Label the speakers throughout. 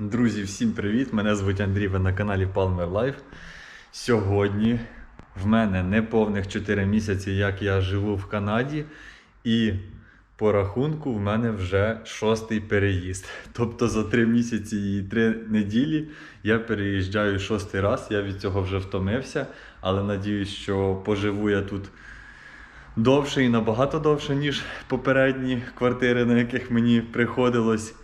Speaker 1: Друзі, всім привіт! Мене звуть Андрій, ви на каналі Palmer Life. Сьогодні в мене неповних 4 місяці, як я живу в Канаді, і по рахунку в мене вже шостий переїзд. Тобто за 3 місяці і 3 неділі я переїжджаю шостий раз. Я від цього вже втомився, але надіюсь, що поживу я тут довше і набагато довше, ніж попередні квартири, на яких мені приходилось.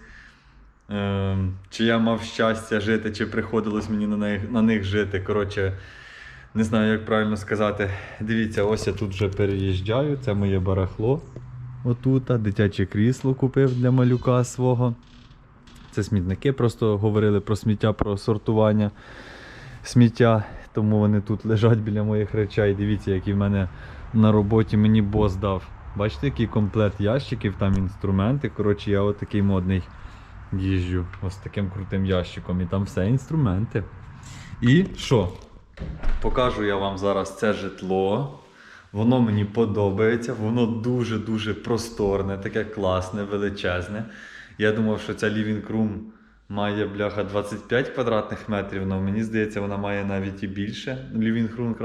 Speaker 1: Ем, чи я мав щастя жити, чи приходилось мені на них, на них жити. Коротше, не знаю, як правильно сказати. Дивіться, ось я тут вже переїжджаю. Це моє барахло. Отут, дитяче крісло купив для малюка свого. Це смітники, просто говорили про сміття, про сортування сміття. Тому вони тут лежать біля моїх речей. Дивіться, які в мене на роботі мені бос дав. Бачите, який комплект ящиків, там інструменти. Коротше, я отакий модний їжджу ось таким крутим ящиком. І там все інструменти. І що? Покажу я вам зараз це житло. Воно мені подобається, воно дуже-дуже просторне, таке класне, величезне. Я думав, що ця living room має бляха 25 квадратних метрів, але мені здається, вона має навіть і більше. Living room,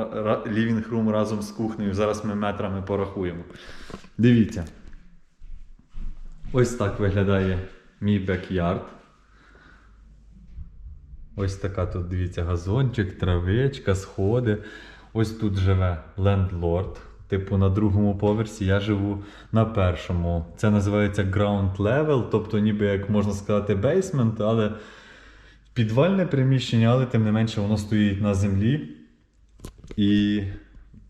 Speaker 1: living room разом з кухнею. Зараз ми метрами порахуємо. Дивіться. Ось так виглядає мій бекярд. Ось така тут, дивіться, газончик, травичка, сходи. Ось тут живе лендлорд. Типу на другому поверсі я живу на першому. Це називається ground level, тобто ніби як можна сказати бейсмент, але підвальне приміщення, але тим не менше воно стоїть на землі. І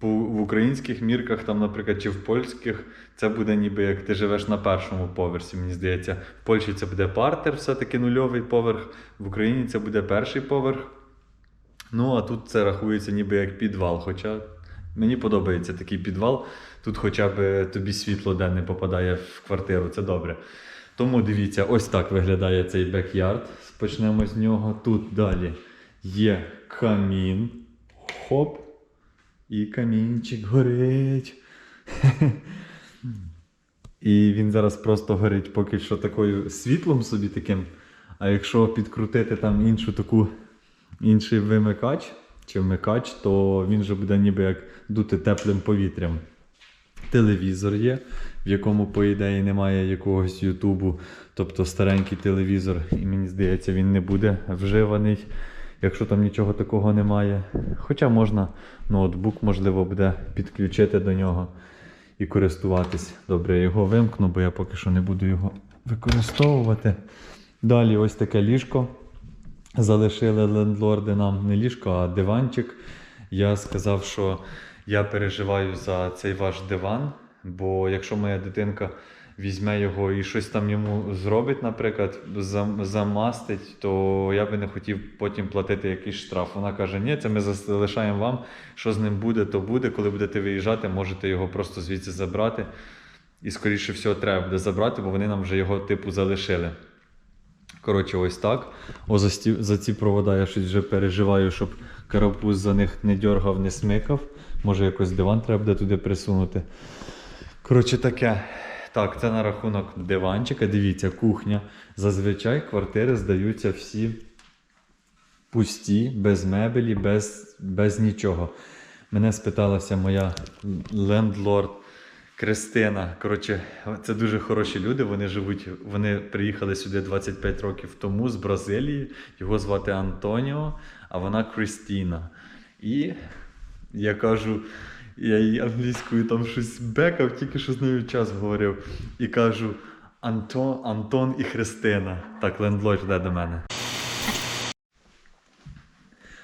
Speaker 1: в українських мірках, там, наприклад, чи в польських, це буде ніби як ти живеш на першому поверсі, мені здається. В Польщі це буде партер, все-таки нульовий поверх, в Україні це буде перший поверх. Ну, а тут це рахується ніби як підвал. Хоча мені подобається такий підвал. Тут хоча б тобі світло денне попадає в квартиру, це добре. Тому дивіться, ось так виглядає цей бекярд. Почнемо з нього. Тут далі є камін. Хоп. І камінчик горить. І він зараз просто горить поки що такою світлом собі таким. А якщо підкрутити там іншу таку, інший вимикач чи вмикач, то він вже буде ніби як дути теплим повітрям. Телевізор є, в якому, по ідеї, немає якогось Ютубу, тобто старенький телевізор, і мені здається, він не буде вживаний, якщо там нічого такого немає. Хоча можна ноутбук, можливо, буде підключити до нього і користуватись. Добре, я його вимкну, бо я поки що не буду його використовувати. Далі ось таке ліжко. Залишили лендлорди нам не ліжко, а диванчик. Я сказав, що я переживаю за цей ваш диван, бо якщо моя дитинка візьме його і щось там йому зробить, наприклад, замастить, то я би не хотів потім платити якийсь штраф. Вона каже: ні, це ми залишаємо вам. Що з ним буде, то буде. Коли будете виїжджати, можете його просто звідси забрати. І, скоріше всього, треба буде забрати, бо вони нам вже його типу залишили. Коротше, ось так. О, за, сті... за ці провода я щось вже переживаю, щоб карапуз за них не дьоргав, не смикав. Може, якось диван треба буде туди присунути. Коротше, таке. Так, це на рахунок диванчика. Дивіться, кухня. Зазвичай квартири здаються всі пусті, без мебелі, без, без нічого. Мене спиталася моя лендлорд Кристина. Коротше, це дуже хороші люди. Вони живуть, вони приїхали сюди 25 років тому з Бразилії. Його звати Антоніо, а вона Крістіна. І я кажу, я їй англійською там щось бекав, тільки що з нею час говорив. І кажу: Антон, Антон і Христина. Так, лендлорд йде до мене.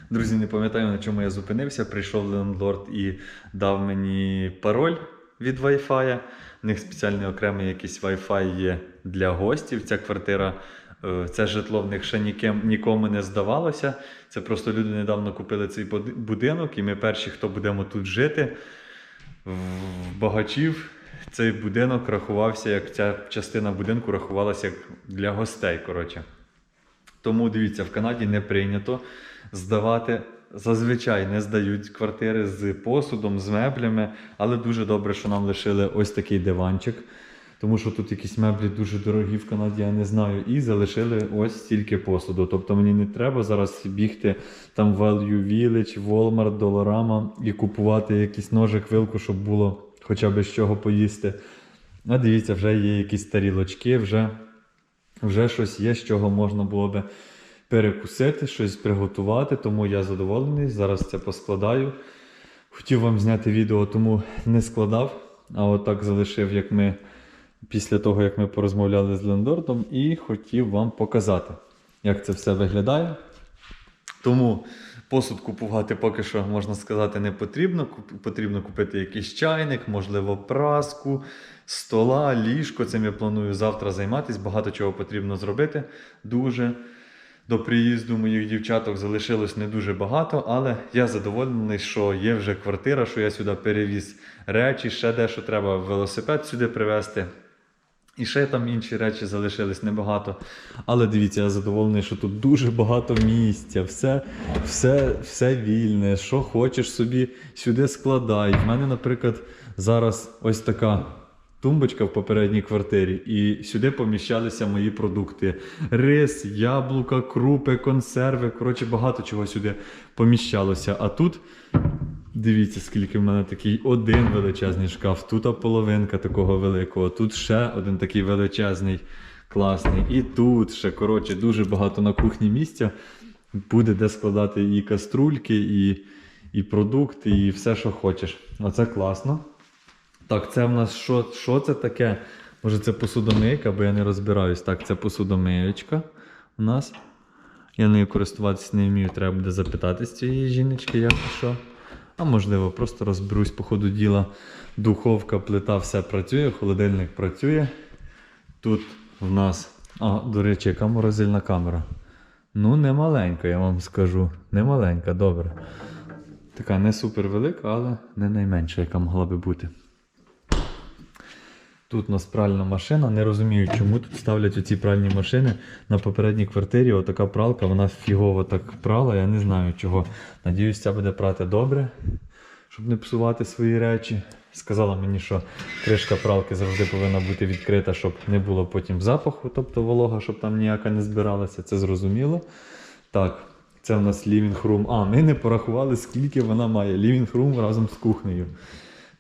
Speaker 1: Друзі, не пам'ятаю, на чому я зупинився. Прийшов лендлорд і дав мені пароль від Wi-Fi. У них спеціальний окремий якийсь Wi-Fi є для гостів. Ця квартира, це житло в них ще ніким, нікому не здавалося. Це просто люди недавно купили цей будинок, і ми перші, хто будемо тут жити. В багачів цей будинок рахувався, як ця частина будинку рахувалася як для гостей. коротше. Тому дивіться, в Канаді не прийнято здавати. Зазвичай не здають квартири з посудом, з меблями, але дуже добре, що нам лишили ось такий диванчик. Тому що тут якісь меблі дуже дорогі в Канаді, я не знаю. І залишили ось стільки посуду. Тобто мені не треба зараз бігти там Value Village, Walmart, Dollarama і купувати якийсь ножик, вилку, щоб було хоча б з чого поїсти. А дивіться, вже є якісь тарілочки, вже, вже щось є, з чого можна було би перекусити, щось приготувати, тому я задоволений. Зараз це поскладаю. Хотів вам зняти відео, тому не складав, а отак залишив, як ми після того, як ми порозмовляли з лендордом, і хотів вам показати, як це все виглядає. Тому посуд купувати поки що, можна сказати, не потрібно. Потрібно купити якийсь чайник, можливо, праску, стола, ліжко. Цим я планую завтра займатися. Багато чого потрібно зробити. Дуже. До приїзду моїх дівчаток залишилось не дуже багато, але я задоволений, що є вже квартира, що я сюди перевіз речі, ще дещо треба велосипед сюди привезти. І ще там інші речі залишились небагато. Але дивіться, я задоволений, що тут дуже багато місця, все, все, все вільне. Що хочеш собі сюди складай. В мене, наприклад, зараз ось така тумбочка в попередній квартирі, і сюди поміщалися мої продукти: рис, яблука, крупи, консерви. Коротше, багато чого сюди поміщалося. А тут. Дивіться, скільки в мене такий один величезний шкаф. Тут половинка такого великого, тут ще один такий величезний, класний. І тут ще, коротше, дуже багато на кухні місця. Буде де складати і каструльки, і, і продукти, і все, що хочеш. Оце класно. Так, це в нас що, що це таке? Може це посудомийка, бо я не розбираюсь. Так, це посудомиючка у нас. Я нею користуватися не вмію, треба буде запитати з цієї жіночки, як і що. А можливо, просто розберусь по ходу діла. Духовка, плита, все працює, холодильник працює. Тут в нас, а, до речі, яка морозильна камера. Ну, не маленька, я вам скажу. Не маленька, добре. Така не супер велика, але не найменша, яка могла би бути. Тут у нас пральна машина. Не розумію, чому тут ставлять оці пральні машини. На попередній квартирі отака пралка, вона фігово так прала, я не знаю чого. Надіюсь, ця буде прати добре, щоб не псувати свої речі. Сказала мені, що кришка пралки завжди повинна бути відкрита, щоб не було потім запаху, тобто волога, щоб там ніяка не збиралася. Це зрозуміло. Так, це в нас living room. А, ми не порахували, скільки вона має. Living room разом з кухнею.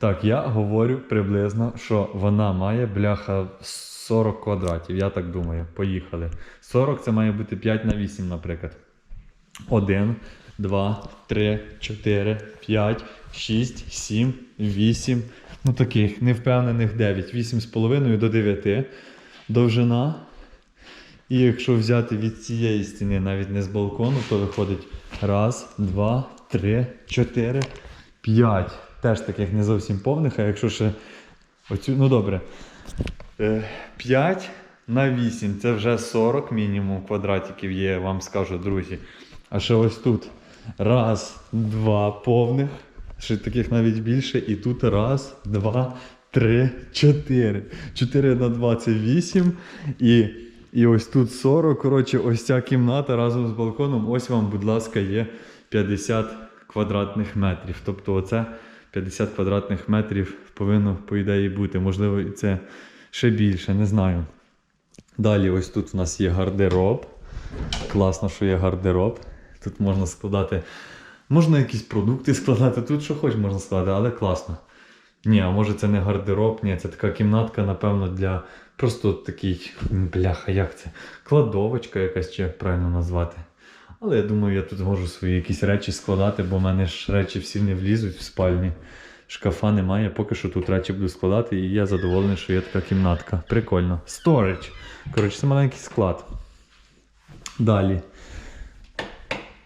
Speaker 1: Так, я говорю приблизно, що вона має бляха 40 квадратів. Я так думаю. Поїхали. 40 це має бути 5 на 8, наприклад. 1, 2, 3, 4, 5, 6, 7, 8. Ну таких невпевнених 9. 8,5 до 9. Довжина. І якщо взяти від цієї стіни, навіть не з балкону, то виходить раз, два, три, чотири, п'ять. Теж таких не зовсім повних, а якщо ще оцю, ну добре. 5 на 8 це вже 40 мінімум квадратиків є, вам скажу, друзі. А ще ось тут раз, два повних, ще таких навіть більше. І тут раз, два, три, чотири. 4 на 2 це 8. І, і ось тут 40. Коротше, ось ця кімната разом з балконом. Ось вам, будь ласка, є 50 квадратних метрів. Тобто, оце 50 квадратних метрів повинно, по ідеї, бути. Можливо, і це ще більше, не знаю. Далі, ось тут у нас є гардероб. Класно, що є гардероб. Тут можна складати. Можна якісь продукти складати, тут що хоч можна складати, але класно. Ні, а може це не гардероб, ні, це така кімнатка, напевно, для просто такий. Бляха, як це? Кладовочка якась чи правильно назвати. Але я думаю, я тут можу свої якісь речі складати, бо в мене ж речі всі не влізуть в спальні. Шкафа немає, поки що тут речі буду складати, і я задоволений, що є така кімнатка. Прикольно. Storage. Коротше, це маленький склад. Далі.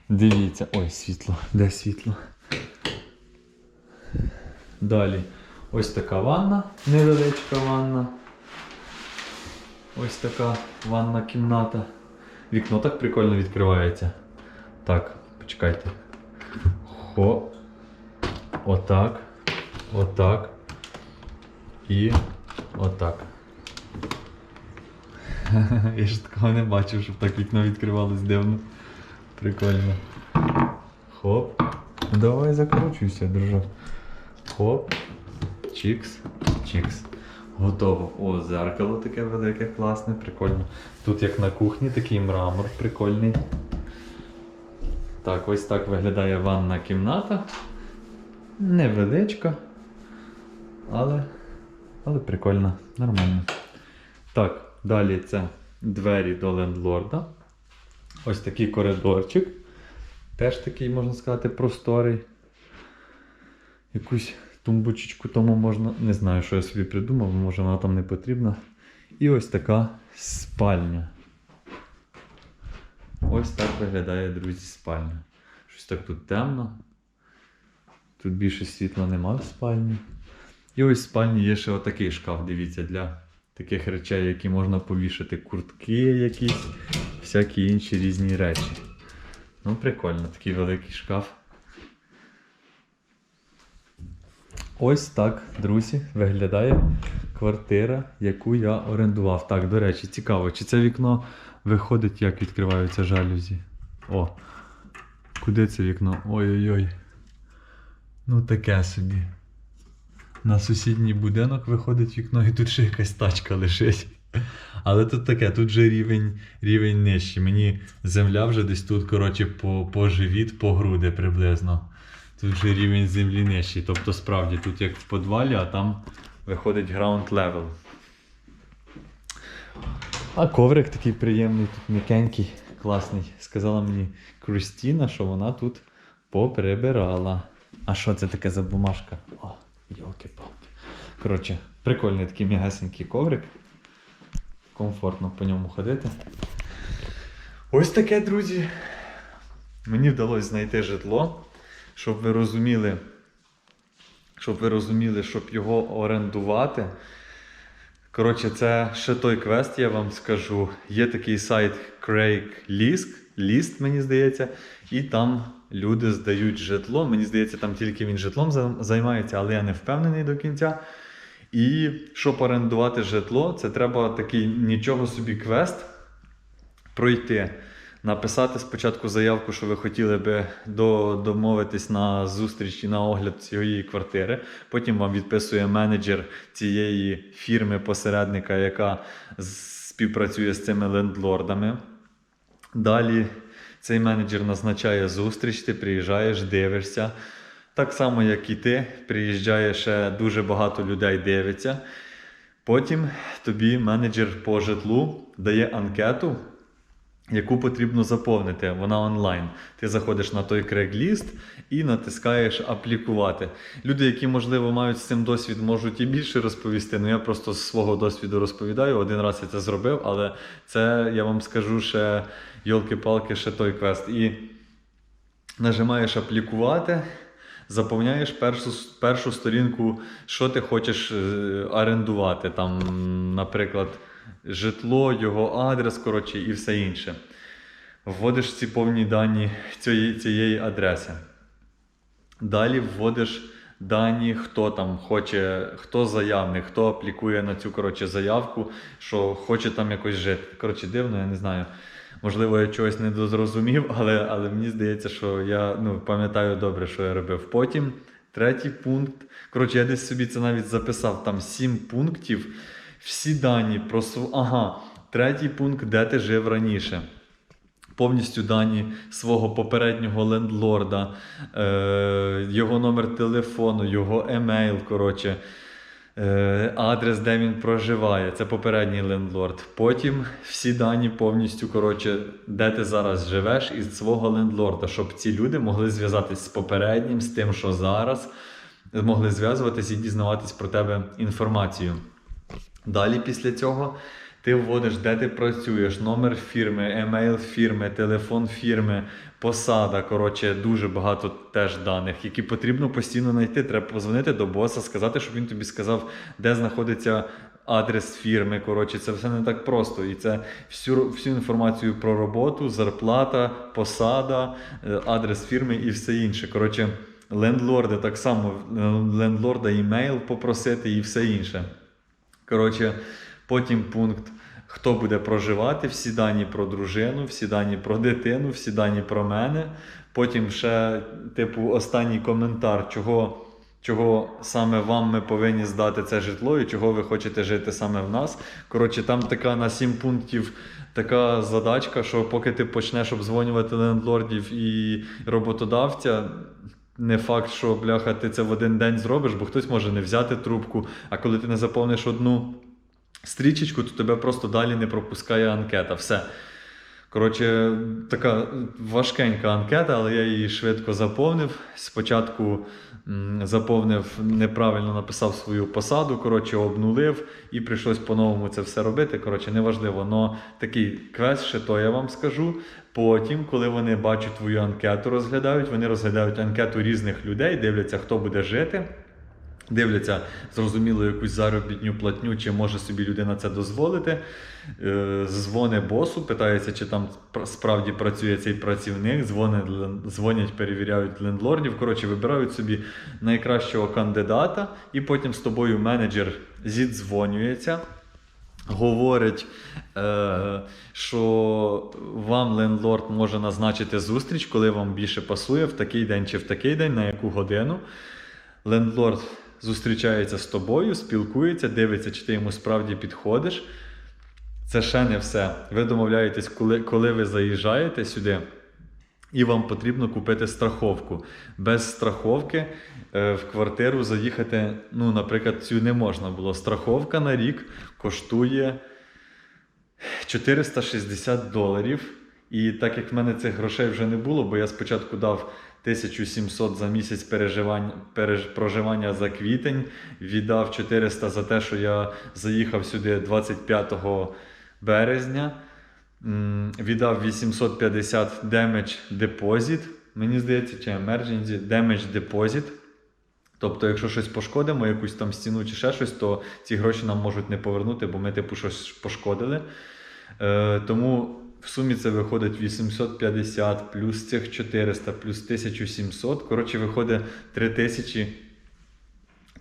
Speaker 1: Дивіться. Ой, світло. Де світло? Далі. Ось така ванна, невеличка ванна. Ось така ванна кімната. Вікно так прикольно відкривається. Так, почекайте. Хо. Отак. Отак. І отак. Я ж такого не бачив, щоб так вікно відкривалось дивно. Прикольно. Хоп. Давай закручуйся, дружок. Хоп. Чікс. Чікс. Готово. О, зеркало таке велике, класне, прикольно. Тут як на кухні, такий мрамор прикольний. Так, ось так виглядає ванна кімната. Невеличка, але, але прикольно, нормально. Так, далі це двері до лендлорда. Ось такий коридорчик. Теж такий, можна сказати, просторий. Якусь тумбочечку тому можна. Не знаю, що я собі придумав, може вона там не потрібна. І ось така спальня. Ось так виглядає, друзі, спальня. Щось так тут темно. Тут більше світла нема в спальні. І ось в спальні є ще отакий шкаф, дивіться, для таких речей, які можна повішати. Куртки якісь, всякі інші різні речі. Ну, прикольно, такий великий шкаф. Ось так, друзі, виглядає квартира, яку я орендував. Так, до речі, цікаво, чи це вікно виходить, як відкриваються жалюзі. О, куди це вікно? Ой-ой-ой. Ну таке собі. На сусідній будинок виходить вікно, і тут ще якась тачка лежить. Але тут таке, тут же рівень, рівень нижчий. Мені земля вже десь тут, коротше, по, по живіт, по груди приблизно. Тут вже рівень землі нижчий. Тобто справді тут як в подвалі, а там виходить ground level. А коврик такий приємний, тут м'якенький, класний. Сказала мені Крістіна, що вона тут поприбирала. А що це таке за бумажка? О, йолки-палки. Коротше, прикольний такий м'ягесенький коврик. Комфортно по ньому ходити. Ось таке, друзі. Мені вдалося знайти житло, щоб ви розуміли, щоб ви розуміли, щоб його орендувати. Коротше, це ще той квест, я вам скажу. Є такий сайт Craigslist, List, мені здається, і там люди здають житло. Мені здається, там тільки він житлом займається, але я не впевнений до кінця. І щоб орендувати житло, це треба такий нічого собі квест пройти. Написати спочатку заявку, що ви хотіли би до, домовитись на зустріч і на огляд цієї квартири. Потім вам відписує менеджер цієї фірми-посередника, яка співпрацює з цими лендлордами. Далі цей менеджер назначає зустріч, ти приїжджаєш, дивишся. Так само, як і ти, приїжджає ще дуже багато людей дивиться. Потім тобі менеджер по житлу дає анкету, яку потрібно заповнити. Вона онлайн. Ти заходиш на той Craigslist і натискаєш аплікувати. Люди, які, можливо, мають з цим досвід, можуть і більше розповісти. Ну я просто з свого досвіду розповідаю. Один раз я це зробив, але це я вам скажу ще йолки-палки, ще той квест. І нажимаєш аплікувати. Заповняєш першу, першу сторінку, що ти хочеш е, орендувати. Там, наприклад, житло, його адрес, коротше, і все інше. Вводиш ці повні дані цієї, цієї адреси. Далі вводиш дані, хто там хоче, хто заявник, хто аплікує на цю коротше, заявку, що хоче там якось жити. Коротше, дивно, я не знаю. Можливо, я чогось не дозрозумів, але, але мені здається, що я ну, пам'ятаю добре, що я робив. Потім третій пункт. Коротше, я десь собі це навіть записав. Там сім пунктів. Всі дані про Ага, третій пункт, де ти жив раніше. Повністю дані свого попереднього лендлорда, е, його номер телефону, його емейл, коротше, е, адрес, де він проживає. Це попередній лендлорд. Потім всі дані повністю, коротше, де ти зараз живеш, із свого лендлорда, щоб ці люди могли зв'язатись з попереднім, з тим, що зараз, могли зв'язуватись і дізнаватись про тебе інформацію. Далі після цього ти вводиш, де ти працюєш, номер фірми, емейл фірми, телефон фірми, посада. Коротше, дуже багато теж даних, які потрібно постійно знайти. Треба позвонити до боса, сказати, щоб він тобі сказав, де знаходиться адрес фірми. Коротше, це все не так просто. І це всю, всю інформацію про роботу, зарплата, посада, е, адрес фірми і все інше. Коротше, лендлорди так само, е, лендлорда імейл попросити і все інше. Коротше, потім пункт, хто буде проживати, всі дані про дружину, всі дані про дитину, всі дані про мене. Потім ще, типу, останній коментар, чого чого саме вам ми повинні здати це житло і чого ви хочете жити саме в нас. Коротше, там така на 7 пунктів така задачка, що поки ти почнеш обдзвонювати лендлордів і роботодавця. Не факт, що бляха, ти це в один день зробиш, бо хтось може не взяти трубку. А коли ти не заповниш одну стрічечку, то тебе просто далі не пропускає анкета. Все. Коротше, така важкенька анкета, але я її швидко заповнив. Спочатку заповнив, неправильно написав свою посаду, коротше, обнулив і прийшлось по-новому це все робити. Коротше, неважливо. Но такий квест, ще то я вам скажу. Потім, коли вони бачать твою анкету, розглядають, вони розглядають анкету різних людей, дивляться, хто буде жити. Дивляться, зрозуміло, якусь заробітню платню, чи може собі людина це дозволити. Е, Дзвоне босу, питається, чи там справді працює цей працівник. Дзвонять, дзвонять, перевіряють лендлордів. Коротше, вибирають собі найкращого кандидата, і потім з тобою менеджер зідзвонюється. Говорить, е, що вам лендлорд може назначити зустріч, коли вам більше пасує, в такий день чи в такий день, на яку годину. Лендлорд зустрічається з тобою, спілкується, дивиться, чи ти йому справді підходиш. Це ще не все. Ви домовляєтесь, коли, коли ви заїжджаєте сюди, і вам потрібно купити страховку. Без страховки е, в квартиру заїхати, ну, наприклад, цю не можна було. Страховка на рік коштує 460 доларів. І так як в мене цих грошей вже не було, бо я спочатку дав 1700 за місяць переживань, переж, проживання за квітень, віддав 400 за те, що я заїхав сюди 25 березня, віддав 850 damage deposit, мені здається, чи emergency damage deposit. Тобто, якщо щось пошкодимо, якусь там стіну чи ще щось, то ці гроші нам можуть не повернути, бо ми типу щось пошкодили. Е, тому в сумі це виходить 850 плюс цих 400, плюс 1700. Коротше, виходить 3000,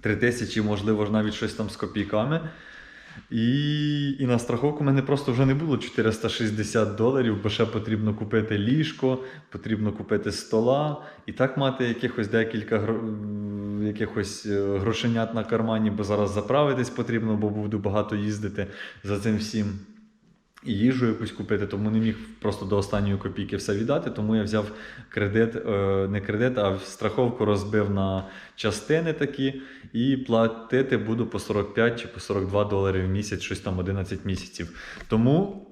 Speaker 1: 3000, можливо, навіть щось там з копійками. І, і на страховку мене просто вже не було 460 доларів, бо ще потрібно купити ліжко, потрібно купити стола, і так мати якихось декілька гро... якихось е, грошенят на кармані, бо зараз заправитись потрібно, бо буду багато їздити за цим всім. І їжу якусь купити, тому не міг просто до останньої копійки все віддати. Тому я взяв кредит, е, не кредит, а страховку розбив на частини такі, і платити буду по 45 чи по 42 долари в місяць, щось там 11 місяців. Тому,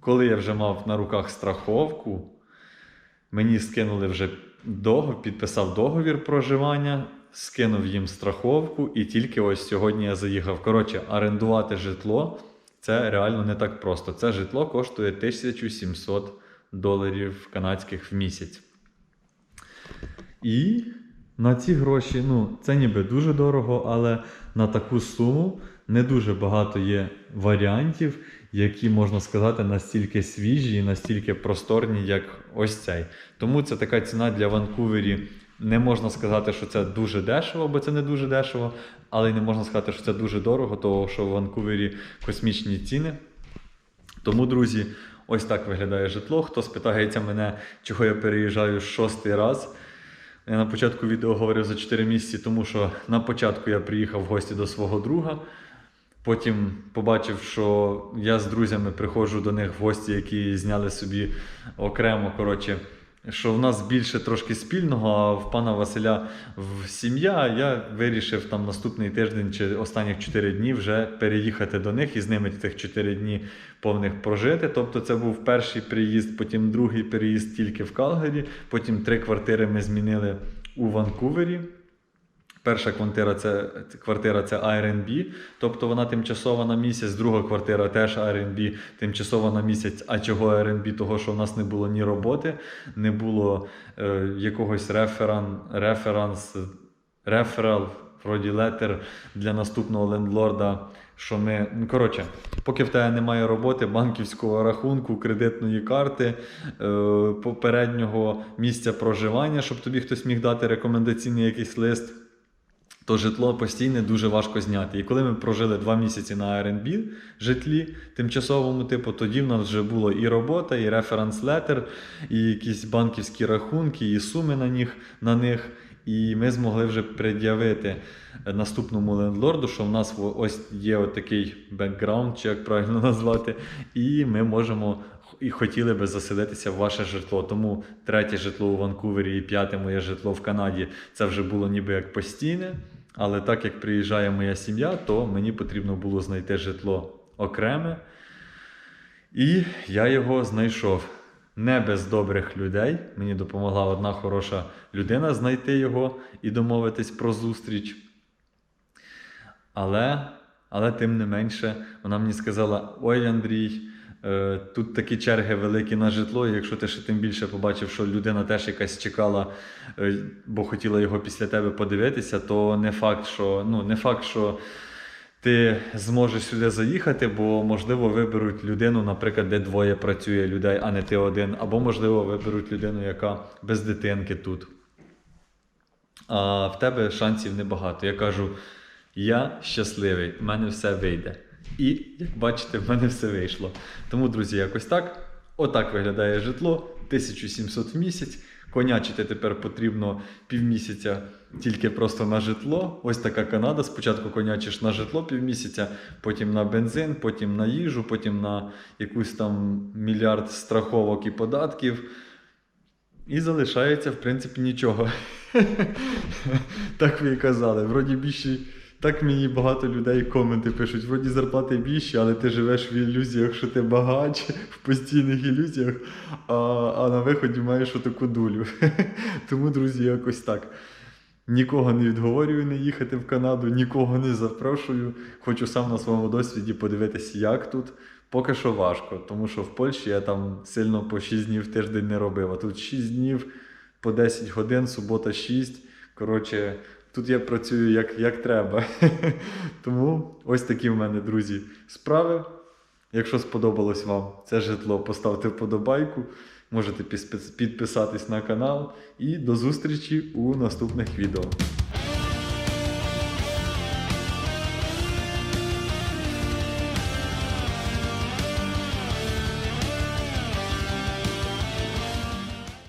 Speaker 1: коли я вже мав на руках страховку, мені скинули вже договір, підписав договір проживання, скинув їм страховку, і тільки ось сьогодні я заїхав. Коротше, орендувати житло це реально не так просто. Це житло коштує 1700 доларів канадських в місяць. І на ці гроші, ну, це ніби дуже дорого, але на таку суму не дуже багато є варіантів, які, можна сказати, настільки свіжі і настільки просторні, як ось цей. Тому це така ціна для Ванкувері. Не можна сказати, що це дуже дешево, бо це не дуже дешево, але й не можна сказати, що це дуже дорого, тому що в Ванкувері космічні ціни. Тому, друзі, ось так виглядає житло. Хто спитається мене, чого я переїжджаю шостий раз. Я на початку відео говорив за 4 місяці, тому що на початку я приїхав в гості до свого друга. Потім побачив, що я з друзями приходжу до них в гості, які зняли собі окремо. Коротше, що в нас більше трошки спільного, а в пана Василя в сім'я. Я вирішив там наступний тиждень чи останніх 4 дні вже переїхати до них і з ними тих 4 дні повних прожити. Тобто це був перший приїзд, потім другий переїзд тільки в Калгарі, потім три квартири ми змінили у Ванкувері. Перша квартира це, квартира це Airbnb, тобто вона тимчасова на місяць, друга квартира теж Airbnb, тимчасова на місяць. А чого Airbnb? Того, що в нас не було ні роботи, не було е, якогось реферан, реферанс, реферал, вроді летер для наступного лендлорда. Що ми, ну коротше, поки в тебе немає роботи, банківського рахунку, кредитної карти, е, попереднього місця проживання, щоб тобі хтось міг дати рекомендаційний якийсь лист то житло постійне дуже важко зняти. І коли ми прожили два місяці на R&B житлі тимчасовому типу, тоді в нас вже було і робота, і референс летер, і якісь банківські рахунки, і суми на них, на них. І ми змогли вже пред'явити наступному лендлорду, що в нас ось є от такий бекграунд, чи як правильно назвати, і ми можемо і хотіли би заселитися в ваше житло. Тому третє житло у Ванкувері і п'яте моє житло в Канаді це вже було ніби як постійне. Але так як приїжджає моя сім'я, то мені потрібно було знайти житло окреме. І я його знайшов не без добрих людей. Мені допомогла одна хороша людина знайти його і домовитись про зустріч. Але, але тим не менше, вона мені сказала: Ой, Андрій, тут такі черги великі на житло. І якщо ти ще тим більше побачив, що людина теж якась чекала, е, бо хотіла його після тебе подивитися, то не факт, що ну не факт, що ти зможеш сюди заїхати, бо можливо виберуть людину, наприклад, де двоє працює людей, а не ти один, або можливо виберуть людину, яка без дитинки тут. А в тебе шансів небагато. Я кажу, я щасливий, в мене все вийде. І, як бачите, в мене все вийшло. Тому, друзі, якось так. Отак виглядає житло 1700 в місяць. Конячити тепер потрібно півмісяця тільки просто на житло. Ось така Канада. Спочатку конячиш на житло півмісяця, потім на бензин, потім на їжу, потім на якусь там мільярд страховок і податків. І залишається, в принципі, нічого. так ви і казали. Вроді більше, так мені багато людей коменти пишуть. Вроді зарплати більші, але ти живеш в ілюзіях, що ти багач, в постійних ілюзіях, а, а на виході маєш отаку дулю. Тому, друзі, якось так. Нікого не відговорюю не їхати в Канаду, нікого не запрошую. Хочу сам на своєму досвіді подивитися, як тут. Поки що важко, тому що в Польщі я там сильно по 6 днів тиждень не робив. А тут 6 днів по 10 годин, субота 6. Коротше, тут я працюю як, як треба. Тому ось такі в мене, друзі, справи. Якщо сподобалось вам це житло, поставте вподобайку. Можете підписатись на канал. І до зустрічі у наступних відео.